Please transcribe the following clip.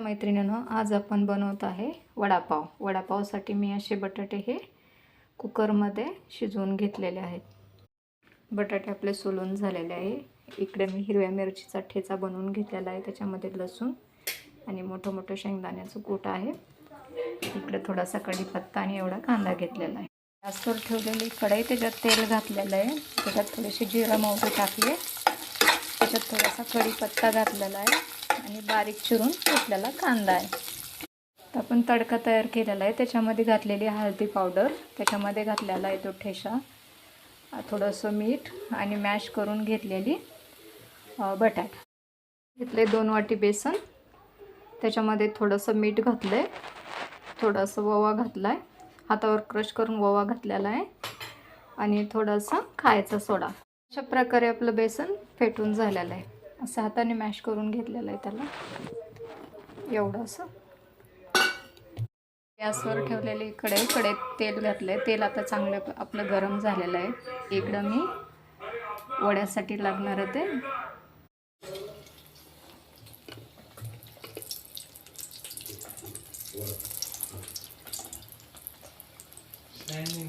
मैत्रिणीनं आज आपण बनवत आहे वडापाव. वडापावसाठी मी असे बटाटे हे कुकरमध्ये शिजवून घेतलेले आहेत. बटाटे आपले सोलून झालेले आहे. इकडे मी हिरव्या मिरचीचा ठेचा बनवून घेतलेला आहे. त्याच्यामध्ये लसूण आणि मोठं मोठं शेंगदाण्याचं कूट आहे. इकडे थोडासा कढीपत्ता आणि एवढा कांदा घेतलेला आहे. गॅसवर ठेवलेली कढई त्याच्यात तेल घातलेलं आहे. त्याच्यात थोडीशी जिरा मोहरी टाकली त्याच्यात थोडासा कढीपत्ता घातलेला आहे. आणि बारीक चिरून घेतलेला कांदा आहे. आपण तडका तयार केलेला आहे. त्याच्यामध्ये घातलेली हळदी पावडर. त्याच्यामध्ये घातलेला आहे तो ठेसा थोडंसं मीठ आणि मॅश करून घेतलेली बटाट बटाटा. घेतले दोन वाटी बेसन. त्याच्यामध्ये थोडंसं मीठ घातलं आहे थोडंसं ओवा घातला आहे हातावर क्रश करून ओवा घातलेला आहे. आणि थोडासा खायचा सोडा. अशा प्रकारे आपलं बेसन फेटून झालेलं आहे. असं हाताने मॅश करून घेतलेलं आहे त्याला. एवढं असं. गॅसवर ठेवलेले इकडे इकडे तेल घातलं आहे तेल आता चांगलं आपलं गरम झालेलं आहे. इकडं मी वड्यासाठी लागणार ते Shining